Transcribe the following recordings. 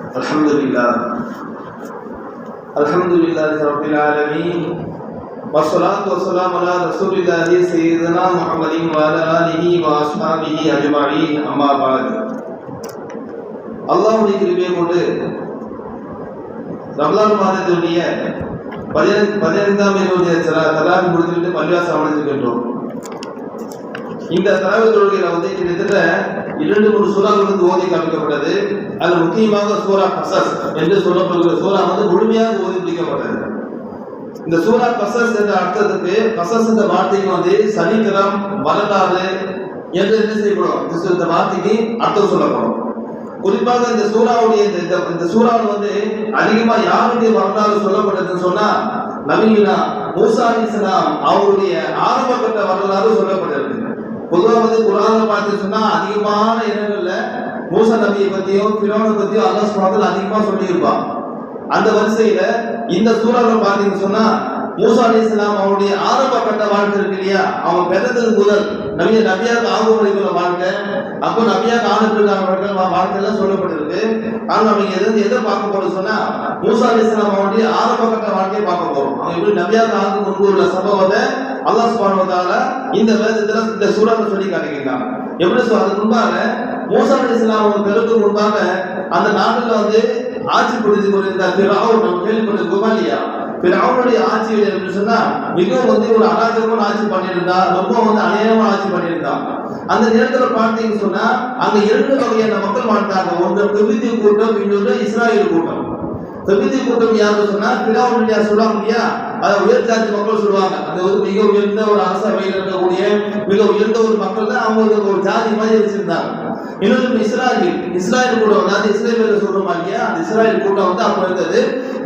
الحمد لله الحمد لله رب العالمين والصلاة والسلام على رسول الله سيدنا محمد وعلى آله وأصحابه أجمعين أما بعد அல்லாஹ்வுடைய கிருபையை கொண்டு ரமலான் மாதத்தினுடைய பதினைந்து பதினைந்தாம் இரவுடைய தலாவி முடித்துவிட்டு பள்ளிவாசம் அமர்ந்திருக்கின்றோம் இந்த தலாவி தொழுகையில வந்து கிட்டத்தட்ட இரண்டு மூணு சூறாக்கள் வந்து ஓதி காமிக்கப்பட்டது அதில் முக்கியமாக சூரா பசஸ் என்று சொல்லப்படுகிற சூறா வந்து முழுமையாக ஓதி முடிக்கப்பட்டது. இந்த சூரா பசஸ் என்ற அர்த்தத்துக்கு பசஸ் என்ற வார்த்தைக்கு வந்து சரித்திரம் வரலாறு என்று என்ன செய்யப்படும்? இந்த வார்த்தைக்கு அர்த்தம் சொல்லப்படும். குறிப்பாக இந்த சூறாவுடைய இந்த இந்த- சூறாவில் வந்து அதிகமா யாருடைய வரலாறு சொல்லப்பட்டதுன்னு சொன்னா நவீனா மூசா அலிஸ்லாம் அவருடைய ஆரம்ப கட்ட வரலாறு சொல்லப்பட்டது. பொதுவாக வந்து குரான பார்த்து சொன்னா அதிகமான இடங்கள்ல மூசா நபியை பத்தியும் பிரோனை பத்தியும் அல்லா சுப்ஹானஹு அதிகமா சொல்லியிருப்பான். அந்த வரிசையில இந்த சூறாவில் பார்த்தீங்கன்னு சொன்னா மூசா அலிஸ்லாம் அவனுடைய ஆரம்ப கட்ட வாழ்க்கை இருக்கு இல்லையா? அவன் பிறந்தது முதல். நபிய நபியாக ஆகும் வரைக்குள்ள வாழ்க்கை. அப்போ நபியாக ஆணுக்கான வாழ்க்கை எல்லாம் சொல்லப்பட்டிருக்கு. ஆனால் அவங்க எது எதை பார்க்க போறோம் சொன்னா மூசா அலிஸ்லாம் அவனுடைய ஆரம்ப கட்ட வாழ்க்கையை பார்க்க போறோம். அவங்க எப்படி நபியாக ஆகும் முன்பு உள்ள சம்பவத்தை அல்லாஹ் சுப்ஹானஹு இந்த வேதத்துல இந்த சூறாவை சொல்லி காட்டுகின்றான் எப்படி சொல்ல அதுக்கு முன்பாக மூசா அலிஸ்லாம் அவங்க பிறகு முன்பாக அந்த நாட்டுல வந்து ஆட்சி புரிந்து கொண்டிருந்த பிறாவும் நம்ம கேள்விப்பட்ட கோபாலியா. பிறாவுடைய ஆட்சி என்று சொன்னா மிகவும் வந்து ஒரு அராஜகமான ஆட்சி பண்ணியிருந்தா ரொம்ப வந்து அநேகமான ஆட்சி பண்ணியிருந்தான் அந்த நேரத்துல பார்த்தீங்கன்னு சொன்னா அங்க இரண்டு வகையான மக்கள் வாழ்ந்தாங்க. ஒன்று பெபிதி கூட்டம் இன்னொன்று இஸ்ராயல் கூட்டம். பெபிதி கூட்டம் யாருன்னு சொன்னா பிறாவுடைய யார் சொல்லுவாங்க இல்லையா அதை உயர் ஜாதி மக்கள் சொல்லுவாங்க. அது ஒரு மிக உயர்ந்த ஒரு அரசவையில் இருக்கக்கூடிய மிக உயர்ந்த ஒரு மக்கள் தான் அவங்களுக்கு ஒரு ஜாதி மாதிரி வச்சிருந்தாங்க. இன்னொரு இஸ்ராயல். இஸ்ராயல் கூட்டம் அதாவது இஸ்ரேல் சொல்றோமா இல்லையா அந்த இஸ்ராயல் கூட்டம் வந்து அப்போ இருந்தது.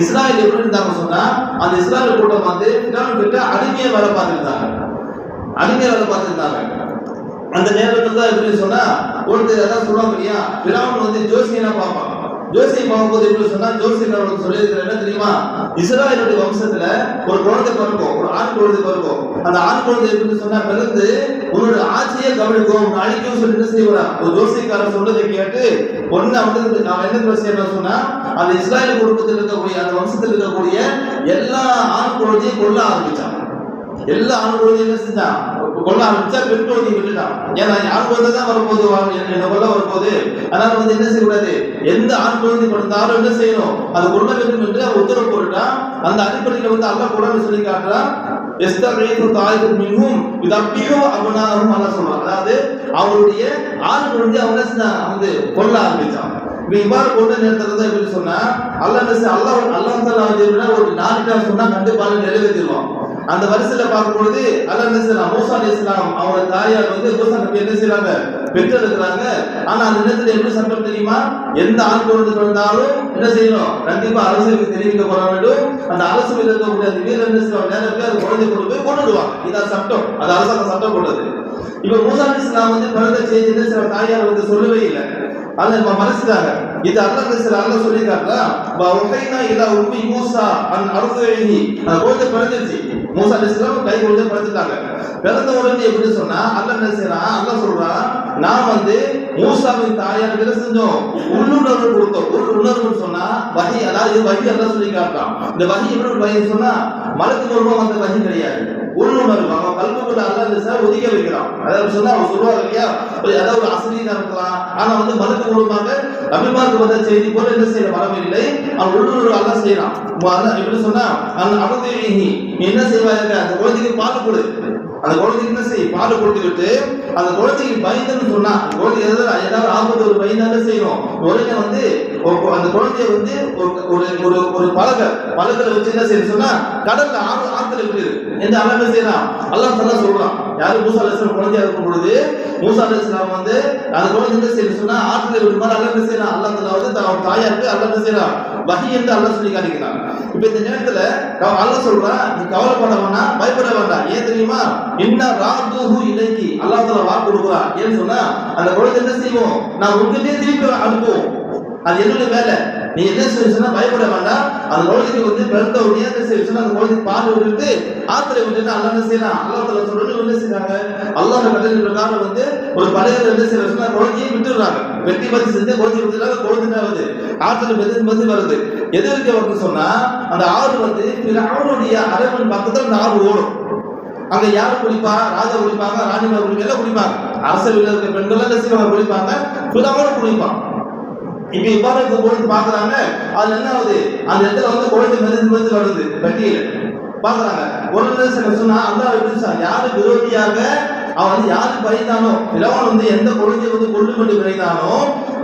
இஸ்ராயல் எப்படி இருந்தாங்க சொன்னா அந்த இஸ்ராயல் கூட்டம் வந்து பிரான் கிட்ட அடிமையை வேலை பார்த்துருந்தாங்க. அடிமையை வேலை பார்த்துருந்தாங்க. அந்த நேரத்தில் தான் எப்படி சொன்னா ஒருத்தர் அதான் சொல்லுவாங்க இல்லையா? பிராமன் வந்து ஜோசியனா பார்ப்பாங்க ஜோசியை பார்க்கும்போது எப்படி சொன்னா ஜோசியன் அவருக்கு சொல்லியிருக்கிற என்ன தெரியுமா? இஸ்ராயலுடைய வம்சத்துல ஒரு குழந்தை பிறக்கும் ஒரு ஆண் குழந்தை பிறக்கும். அந்த ஆண் குழந்தை எப்படி சொன்னா பிறந்து உன்னோட ஆட்சியை கவனிக்கும் அழிக்கும் சொல்லி என்ன செய்வான். ஒரு ஜோசியக்காரன் சொல்றதை கேட்டு ஒன்னு வந்து நான் என்ன பிரச்சனை சொன்னா அந்த இஸ்ராயல் குடும்பத்தில் இருக்கக்கூடிய அந்த வம்சத்தில் இருக்கக்கூடிய எல்லா ஆண் குழந்தையும் கொள்ள ஆரம்பிச்சான் எல்லா ஆண் என்ன செஞ்சான்? கொள்ள ஆரம்பிச்சா பெண் குழந்தையை விட்டுட்டான் ஏன்னா ஆண் குழந்தை தான் வரும்போது வா- என்ன கொள்ள வரும்போது? அதனால வந்து என்ன செய்யக்கூடாது? எந்த ஆண் குழந்தை பிறந்தாலும் என்ன செய்யணும்? அது கொள்ள வேண்டும் என்று அவர் உத்தரவு போட்டுட்டான். அந்த அடிப்படையில் வந்து அல்ல குரான் சொல்லி காட்டுறான்? எஸ்தகைத்து தாய்கள் மிகவும் இது அப்படியோ அவனாகவும் அல்ல சொல்றான். அதாவது அவருடைய ஆண் குழந்தை அவங்க என்ன செஞ்சான்? வந்து கொள்ள ஆரம்பிச்சான். இப்ப இவ்வாறு கொண்ட நேரத்தில் தான் எப்படி சொன்னா அல்லாஹ் என்ன அல்லா அல்லாஹ் வந்து ஒரு நாலு சொன்னா கண்டிப்பாக நிறைவேற்றிடுவான். அந்த வரிசையில பார்க்கும் பொழுது அல்லாஹ் மூசா அலைஹிஸ்ஸலாம் அவங்க தாயார் வந்து மூசா நபி என்ன செய்றாங்க? பெற்றெடுக்கிறாங்க. ஆனா அந்த நேரத்துல எப்படி சட்டம் தெரியுமா? எந்த ஆண் குழந்தை பிறந்தாலும் என்ன செய்யணும்? கண்டிப்பா அரசுக்கு தெரிவிக்கப்பட வேண்டும். அந்த அரசு இருக்கக்கூடிய அந்த வீரர் என்ன செய்வாங்க? நேரத்தில் அது குழந்தை கொண்டு போய் கொண்டுடுவாங்க. இதான் சட்டம். அது அரசாங்க சட்டம் போட்டது இப்ப மூசா அலைஹிஸ்ஸலாம் வந்து பிறந்த செய்தி என்ன செய்யற தாயார் வந்து சொல்லவே இல்லை. அதை நம்ம மறைச்சிட்டாங்க இது அல்லாஹ் பேசுற அல்லாஹ் சொல்லி காட்டுறா வஹைனா இலா உம்மி மூசா அன் அர்துஹி. அந்த குழந்தை பிறந்துச்சு மூசா அலைஹிஸ்ஸலாம் கை குழந்தை பிறந்துட்டாங்க பிறந்த உடனே எப்படி சொன்னா அல்லாஹ் என்ன செய்யறான் அல்லாஹ் சொல்றான் நான் வந்து மூசாவின் தாயார் வேலை செஞ்சோம். உள்ளுணர்வு கொடுத்தோம். ஒரு உணர்வு சொன்னா வகி அதாவது வகை வகி அல்லாஹ் சொல்லி காட்டான் இந்த வகி எப்படி ஒரு வகி சொன்னா மலக்கு மூலமா வந்த வகி கிடையாது. உள்ளுணர்வு அவன் கல்புக்குள்ள அல்லது சார் ஒதுக்க வைக்கிறான் அதாவது சொன்னா அவன் சொல்லுவாங்க இல்லையா? ஏதாவது ஒரு அசதியா இருக்கலாம். ஆனா வந்து மலக்கு கொடுப்பாங்க அபிமாக்கு வந்த செய்தி போல என்ன செய்யற? வரவில்லை. அவன் உள்ளுணர்வு அல்ல செய்யறான். அதான் எப்படி சொன்னா அந்த அபதேகி நீ என்ன செய்வாங்க அந்த குழந்தைக்கு பால் கொடு. அந்த குழந்தைக்கு என்ன செய்யும்? பால் கொடுத்துக்கிட்டு அந்த குழந்தைக்கு பயந்துன்னு சொன்னா குழந்தை ஏதாவது ஏதாவது ஆபத்து ஒரு பயந்தாங்க செய்யணும் உடனே வந்து அந்த குழந்தைய வந்து ஒரு ஒரு ஒரு பலகை பலகை வச்சு என்ன செய்யணும் சொன்னா கடல்ல ஆறு ஆத்துல இருக்குது எந்த அல்ல செய்யலாம் அல்லாஹ் தலா சொல்றான். யாரு? மூசா அலிஸ்லாம் குழந்தையா இருக்கும் பொழுது மூசா அலிஸ்லாம் வந்து அந்த குழந்தை என்ன செய்யணும் சொன்னா ஆத்துல விடும் மாதிரி அல்ல என்ன செய்யறான்? அல்லாஹ் தலா வந்து அவன் தாயாருக்கு அல்ல செய்யலாம் வகி என்று அல்லாஹ் சொல்லி காட்டிக்கிறான். இப்ப இந்த நேரத்துல அல்லாஹ் சொல்றான் நீ கவலைப்பட வேண்டாம் பயப்பட வேண்டாம். ஏன் தெரியுமா? இன்ன ராதுஹு இலைக்கு அல்லாஹ் தலா வாக்கு கொடுக்குறான். ஏன்னு சொன்னா அந்த குழந்தை என்ன செய்வோம் நான் உங்ககிட்டயே திருப்பி அனுப்புவோம். அது என்னுடைய வேலை. நீ என்ன செய்யணும்னா பயப்பட வேண்டாம். அந்த குழந்தைக்கு வந்து பிறந்த உடனே என்ன செய்யணும் அந்த குழந்தைக்கு பால் விட்டு ஆத்திரை விட்டுட்டு அல்லா என்ன செய்யலாம் அல்லா தலா சொல்றது என்ன செய்றாங்க? அல்லாஹ் கட்டளை பிரகாரம் வந்து ஒரு பழைய என்ன செய்யறாங்க குழந்தையை விட்டுடுறாங்க வெட்டி பத்தி செஞ்சு குழந்தை விட்டுறாங்க குழந்தை வருது ஆற்றுல மெது மெது வருது. எது இருக்கு வருது சொன்னா அந்த ஆறு வந்து அவனுடைய அரவன் பக்கத்துல அந்த ஆறு ஓடும். அங்க யாரு குளிப்பா? ராஜா குளிப்பாங்க ராணிமார் குளிப்பாங்க எல்லாம் குளிப்பாங்க. அரசவையில் இருக்க பெண்கள் எல்லாம் சீனவர் குளிப்பாங்க. பிறவனும் குளிப்பான். இப்ப இவ்வாறு இப்ப குழந்தை பாக்குறாங்க. அது என்ன ஆகுது? அந்த இடத்துல வந்து குழந்தை மெது மெது வருது பட்டியல. பாக்குறாங்க. உடனே சொன்னா அல்லாஹ் எப்படி யாரு விரோதியாக அவன் வந்து யாரு பயந்தானோ பிறவன் வந்து எந்த குழந்தையை வந்து கொண்டு கொண்டு பிறந்தானோ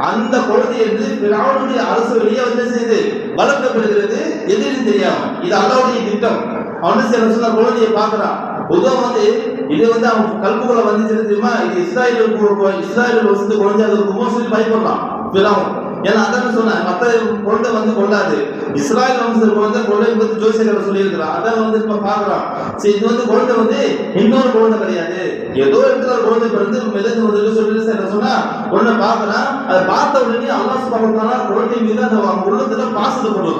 அந்த குழந்தை என்று பிறவனுடைய அரசு வெளியே வந்து செய்து வளர்க்கப்படுகிறது. எதிரும் தெரியாம. இது அல்லாவுடைய திட்டம். அவன் சில சொன்ன குழந்தையை பாக்குறான் பொதுவாக வந்து இது வந்து அவன் கல்புக்குள்ள வந்துச்சு தெரியுமா? இது இஸ்ராயல் இஸ்ராயல் வந்து குழந்தை அது மோஸ்ட்லி பயப்படலாம். பிறவன் ஏன்னா அதான் சொன்னேன் மற்ற குழந்தை வந்து கொள்ளாது. இஸ்ராயல் வம்சத்தில் குழந்தை கொள்ளை பத்தி ஜோசியர் சொல்லியிருக்கிறான் அதான் வந்து இப்ப பாக்குறான் சரி இது வந்து குழந்தை வந்து இன்னொரு குழந்தை கிடையாது. ஏதோ இடத்துல ஒரு குழந்தை பிறந்து மிதந்து வந்து சொல்லி என்ன சொன்னா உடனே பாக்குறான் அதை பார்த்த உடனே அல்லாஸ் பார்க்கறானா குழந்தை மீது அந்த அவன் உள்ளத்துல பாசத்தை கொண்டு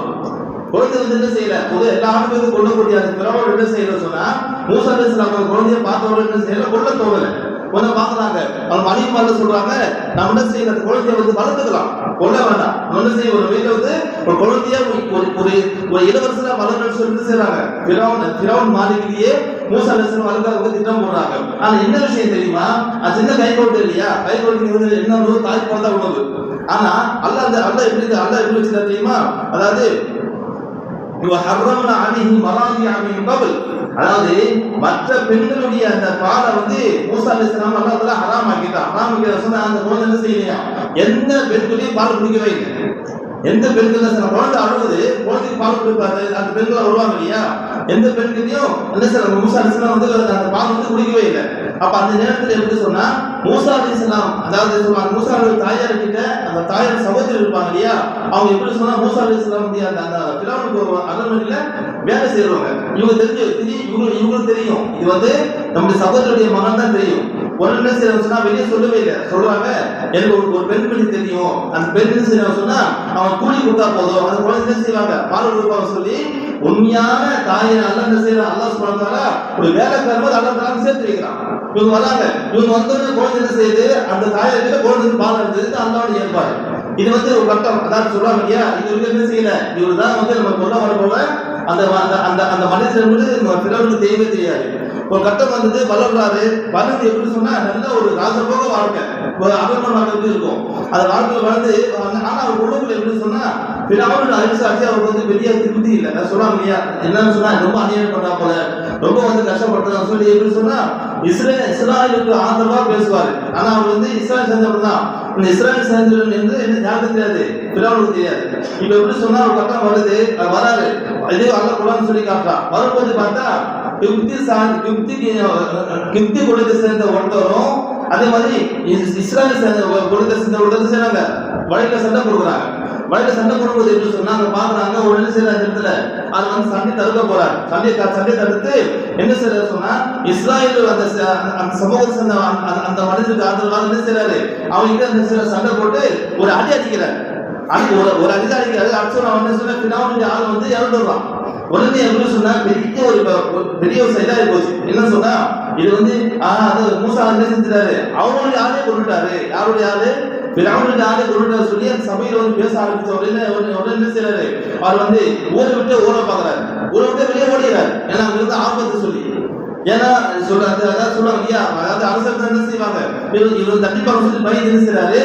குழந்தை வந்து என்ன செய்யல? பொது எல்லா ஆண்களுக்கும் கொல்ல முடியாது பிறவோடு என்ன செய்யல சொன்னா மூசா அலிஸ்லாம் அவங்க குழந்தைய பார்த்தவர்கள் என்ன செய்யல? கொல்ல தோணல. கொஞ்சம் பாக்குறாங்க அவங்க மனைவி பார்த்து சொல்றாங்க? நம்ம என்ன செய்யல? அந்த குழந்தைய வந்து வளர்த்துக்கலாம். கொல்ல வேண்டாம். நம்ம என்ன செய்ய ஒரு வீட்டுல வந்து ஒரு குழந்தைய ஒரு ஒரு ஒரு இளவரசரா வளர்ந்து சொல்லி செய்யறாங்க? பிறவன் பிறவன் மாளிகையே மூசா அலிஸ்லாம் வளர்க்கறதுக்கு திட்டம் போடுறாங்க. ஆனா என்ன விஷயம் தெரியுமா? அது சின்ன கைகோட்டு இல்லையா? கைகோட்டு வந்து என்ன உணவு? தாய் பால் தான் உணவு. ஆனா அல்ல அந்த அல்ல எப்படி அல்ல எப்படி வச்சுருந்தா தெரியுமா? அதாவது அதாவது மற்ற பெண்களுடைய அந்த பாலை வந்து மூசா அலிஸ்லாம் அல்லாஹ் தஆலா ஹராம் ஆக்கிட்டான் ஹராம் ஆக்கிட்ட சொன்னா அந்த குழந்தை என்ன செய்யலையா? எந்த பெண்களையும் பால் குடிக்கவே இல்லை. எந்த பெண்கள் சில குழந்தை அழுகுது குழந்தைக்கு பால் கொடுப்பாரு அந்த பெண்கள் வருவாங்க இல்லையா? எந்த பெண்களையும் என்ன சார் மூசா அலிஸ்லாம் வந்து அந்த பால் வந்து குடிக்கவே இல்லை. அப்ப அந்த நேரத்தில் எப்படி சொன்னா மூசா அலிஸ்லாம் அதாவது சொல்லுவாங்க மூசா அலி தாயார் கிட்ட அந்த தாயார் சகோதரி இருப்பாங்க இல்லையா? அவங்க எப்படி சொன்னா மூசா அலிஸ்லாம் அந்த அந்த பிராவுக்கு ஒரு அரண்மனையில வேலை செய்யறவங்க இவங்க தெரிஞ்சு இவங்க இவங்களுக்கு தெரியும். இது வந்து நம்முடைய சகோதரருடைய மகன் தான் தெரியும். உடனே என்ன சொன்னா வெளியே சொல்லவே இல்லை. சொல்றாங்க எனக்கு ஒரு ஒரு பெண் பண்ணி தெரியும். அந்த பெண் செய்யறவங்க சொன்னா அவன் கூலி கொடுத்தா போதும். அந்த குழந்தை என்ன செய்வாங்க? பால் கொடுப்பாங்க சொல்லி உண்மையான தாயை அல்ல என்ன செய்யறான்? அல்லாஹ் சொல்றாங்க ஒரு வேலை தரும்போது அல்லா தலா சேர்த்து வைக்கிறான். இவங்க வராங்க. இவங்க வந்தோடனே குழந்தை என்ன செய்யுது? அந்த தாயை கிட்ட குழந்தைக்கு பால் எடுத்தது அல்லாவோட ஏற்பாடு. இது வந்து ஒரு கட்டம் அதான் சொல்றாங்க இல்லையா? இது வந்து என்ன செய்யல? இவர் தான் வந்து நம்ம கொல்ல வர போல அந்த அந்த அந்த அந்த மனிதன் வந்து பிறருக்கு தெரியவே தெரியாது. ஒரு கட்டம் வந்தது வளர்றாரு. வளர்ந்து எப்படி சொன்னா நல்ல ஒரு ராஜபோக வாழ்க்கை. ஒரு அபர்ண வாழ்க்கை இருக்கும். அந்த வாழ்க்கையில் வளர்ந்து ஆனா அவர் உள்ளுக்குள்ள எப்படி சொன்னா பிறவனோட அரிசாட்சி அவருக்கு வந்து வெளியே திருப்தி இல்லை. நான் சொல்லாம இல்லையா? என்னன்னு சொன்னா ரொம்ப அநியாயம் பண்ணா போல. ரொம்ப வந்து கஷ்டப்படுறாங்க சொல்லி எப்படி சொன்னா இஸ்ரே இஸ்ராயலுக்கு ஆதரவா பேசுவாரு. ஆனா அவர் வந்து இஸ்ராயல் சேர்ந்தவர் தான். இந்த இஸ்ராயல் சேர்ந்தவர் என்று என்ன யாருக்கு தெரியாது. பிறவனுக்கு தெரியாது. இப்ப எப்படி சொன்னா ஒரு கட்டம் வருது வராரு. இதே அல்ல குரான் சொல்லி காட்டுறான். வரும்போது பார்த்தா கிப்தி சார்ந்த கிப்திக்கு கிப்தி குலத்தை சேர்ந்த ஒருத்தரும் அதே மாதிரி இஸ்லாமிய சேர்ந்த குலத்தை சேர்ந்த ஒருத்தர் செய்யறாங்க வழக்கில் சண்டை கொடுக்குறாங்க வழியில சண்டை கொடுக்குறது என்று சொன்னாங்க? பாக்குறாங்க ஒரு சில இடத்துல அது வந்து சண்டை தடுக்க போறார். சண்டை சண்டை தடுத்து என்ன செய்யற சொன்னா இஸ்ராயல் அந்த அந்த- அந்த சமூகத்தை சேர்ந்த அந்த- அந்த- மனிதனுக்கு ஆதரவாக என்ன செய்யறாரு அவங்க அந்த சில சண்டை போட்டு ஒரு அடி அடிக்கிறார் அது ஒரு ஒரு அடி தான் அடிக்கிறாரு அடிச்சு அவன் என்ன சொன்னா பின்னாடி ஆள் வந்து இறந்துடுறான். உடனே எப்படி சொன்னா பெரிய ஒரு பெரிய ஒரு செயலா போச்சு. என்ன சொன்னா இது வந்து ஆஹ் அது மூசா வந்து செஞ்சுட்டாரு? அவங்களுடைய ஆளே கொண்டுட்டாரு. யாருடைய ஆளு? பிராமணுடைய ஆளே கொண்டுட்டாரு சொல்லி அந்த சபையில வந்து பேச ஆரம்பிச்ச உடனே உடனே உடனே என்ன செய்யறாரு அவர் வந்து ஊரை விட்டு ஊரை பாக்குறாரு ஊரை விட்டு வெளியே ஓடுகிறார் ஏன்னா அங்க இருந்து ஆபத்து சொல்லி. ஏன்னா சொல்ல அந்த அதான் சொல்றாங்க இல்லையா? அதாவது அரசர் தான் என்ன செய்வாங்க? இவர் இவர் தண்டிப்பாங்க சொல்லி பயந்து என்ன செய்றாரு?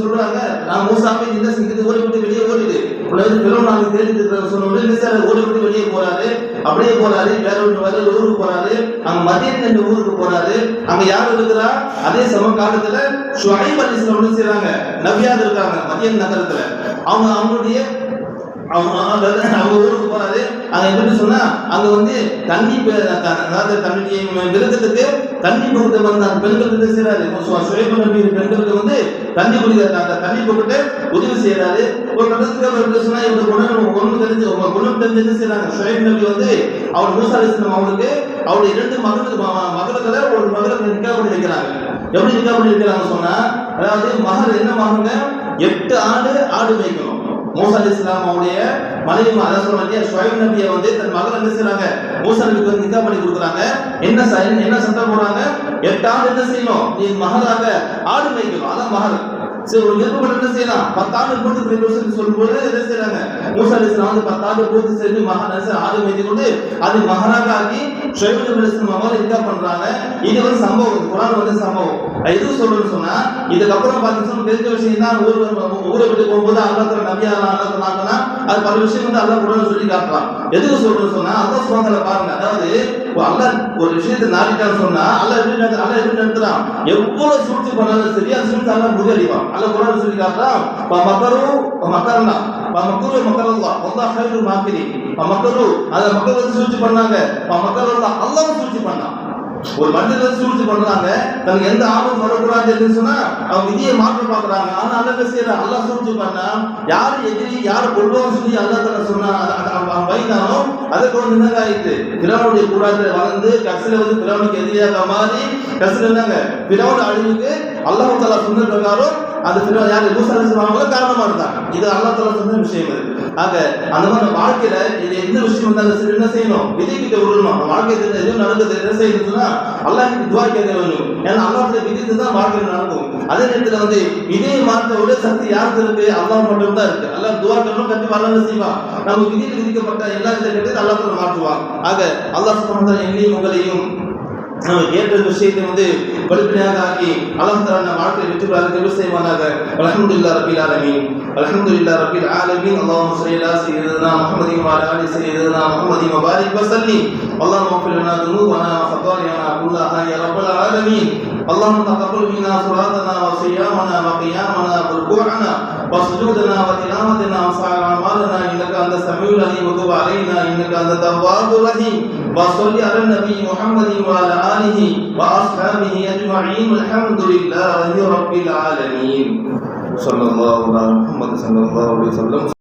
சொல்றாங்க நான் மூசாவே என்ன செஞ்சது? ஓடி விட்டு வெளியே ஓடிடு. உன்னை வந்து பெரும் நாங்கள் தேடி சொன்ன என்ன ஓடி விட்டு வெளியே போறாரு. அப்படியே போறாரு. வேற ஒரு வேற ஊருக்கு போறாரு. அங்க மதியம் என்ற ஊருக்கு போறாரு. அங்க யார் இருக்கிறா? அதே சம காலத்துல ஷுஐப் அலிஸ்லாம் என்ன செய்றாங்க? நபியார் இருக்காங்க மதியம் நகரத்துல. அவங்க அவங்களுடைய அவங்க அவங்க ஊருக்கு போறாரு. அங்க எப்படி சொன்னா அங்க வந்து தண்ணி பே- த- அதாவது தன்னுடைய விருதுக்கு தண்ணி கொடுத்து வந்த பெண்களுக்கு என்ன செய்யறாரு சுயபு நபி பெண்களுக்கு வந்து தண்ணி குடிக்க அந்த தண்ணி போட்டு உதவி செய்யறாரு ஒரு கட்டத்துக்கு அப்புறம் எப்படி சொன்னா இவங்க குணம் ஒண்ணு தெரிஞ்சு உங்க குணம் தெரிஞ்சு என்ன செய்யறாங்க சுயபு நபி வந்து அவர் மூசா அலிஸ்லாம் அவங்களுக்கு அவருடைய இரண்டு மகளுக்கு ம- மகளுக்களை ஒரு மகளுக்கு நிக்கா பண்ணி வைக்கிறாங்க. எப்படி நிக்கா பண்ணி வைக்கிறாங்க சொன்னா அதாவது மகள் என்ன மகங்க எட்டு ஆடு ஆடு மேய்க்கணும் மூசா அலி இஸ்லாமுடைய மனைவி அதான் சொல்றாங்க ஷுவைப் நபியை வந்து தன் மகள் என்ன செய்யறாங்க மூசா நபிக்கு வந்து நிக்கா பண்ணி கொடுக்குறாங்க. என்ன ச- என்ன சட்டம் போடுறாங்க? எட்டாவது என்ன செய்யணும்? நீ மகளாக ஆடு மேய்க்கணும் அதான் மகள். சரி ஒரு விருப்பம் என்ன செய்யலாம். பத்தாண்டு பூர்த்தி செய்யணும் சொல்லும்போது என்ன செய்யறாங்க? மூசா வந்து பத்தாண்டு பூர்த்தி செய்து மகன் என்ன செய்ய- ஆடு மேய்த்து கொண்டு அது மகனாக ஆக்கி ஷுவைப் நபி அலி என்ன பண்றாங்க. இது வந்து சம்பவம். குரான் வந்து சம்பவம். எது சொல்றேன்னு சொன்னா இதுக்கப்புறம் பார்த்தீங்கன்னா தெரிஞ்ச விஷயம் தான் ஊர் ஊரை விட்டு போகும்போது அல்லாத்துல நபியா சொன்னாங்கன்னா அது பல விஷயம் வந்து அல்லா குரான் சொல்லி காட்டுறான். எதுக்கு சொல்றேன்னு சொன்னா அல்லா சுபாங்கல பாருங்க. அதாவது அல்ல ஒரு விஷயத்தை நாடிட்டான்னு சொன்னா அல்லாஹ் எப்படி அல்ல எப்படி நடத்துறான்? எவ்வளவு சூழ்ச்சி பண்ணாலும் சரி அது சூழ்ச்சி அல்ல முறியடிவான் அல்ல குரான் சொல்லி காட்டுறான் மக்களும் மக்கரனா மக்கரு மக்கரல்லா அல்லாஹ் ஹைரு மாக்கிரி மக்கரு அந்த மக்கள் வந்து சூழ்ச்சி பண்ணாங்க மக்கரல்லா அல்லாவும் சூழ்ச்சி பண்ணான். ஒரு மனிதர் சூழ்ச்சி பண்றாங்க. தனக்கு எந்த ஆபத்து வரக்கூடாதுன்னு சொன்னா அவங்க விதியை மாற்ற பாக்குறாங்க ஆனா அல்ல செய்யற அல்லாஹ் சூழ்ச்சி பண்ணா யார் எதிரி யார் கொள்வான்னு சொல்லி அல்லாஹ் தன சொன்னா அது- அது வைத்தானோ அதுக்கு வந்து என்னங்க ஆயிட்டு? பிறவனுடைய கூடாரத்தில் வளர்ந்து கடைசியில வந்து பிறவனுக்கு எதிரியாக மாறி கடைசியில என்னங்க? பிறவன் அழிவுக்கு அல்லாஹ் தலா சொன்ன பிரகாரம் அது யாரு யார் மூசாலிசுவாங்களோ காரணமா இருந்தாங்க. இது அல்லாஹ் தலா சொன்ன விஷயம் இது. ஆக அந்த மாதிரி வாழ்க்கையில இது எந்த விஷயம் வந்தாலும் சரி என்ன செய்யணும்? விதை கிட்ட விடணும்? வாழ்க்கையில எதுவும் நடக்குது என்ன செய்யணும்னா அல்லாஹ் துவா கேட்க வேண்டும். ஏன்னா அல்லாஹ்வுடைய விதித்து தான் வாழ்க்கையில் நடக்கும். அதே நேரத்துல வந்து இதே மாற்ற சக்தி யாருக்கு இருக்கு? அல்லாஹ் மட்டும் தான் இருக்கு. அல்லாஹ் துவா கேட்கணும் கண்டிப்பா அல்லாஹ் செய்வான். நம்ம விதியில் விதிக்கப்பட்ட எல்லா இதை அல்லாஹ் மாற்றுவான். ஆக அல்லாஹ் சுப்ஹானஹு வ என்னையும் உங்களையும் நம்ம கேட்ட விஷயத்தை வந்து வெளிப்படையாக ஆக்கி அல்லாஹ் தரான நம்ம வாழ்க்கையை வெற்றி பெறாத தேர்வு செய்வானாக. அல்ஹம்துலில்லாஹ் ரப்பில் ஆலமீன். الحمد لله رب العالمين اللهم صل على سيدنا محمد وعلى آل سيدنا محمد وبارك وسلم. اللهم اغفر لنا ذنوبنا وخطايانا كلها يا رب العالمين اللهم تقبل منا صلاتنا وصيامنا وقيامنا وركوعنا وسجودنا وتلاوتنا وسائر اعمالنا. انك انت السميع العليم وتب علينا انك انت التواب الرحيم وصل على النبي محمد وعلى اله واصحابه اجمعين الحمد لله رب العالمين சொல்லல்லா முகமது சல்லா அலி சொல்லம்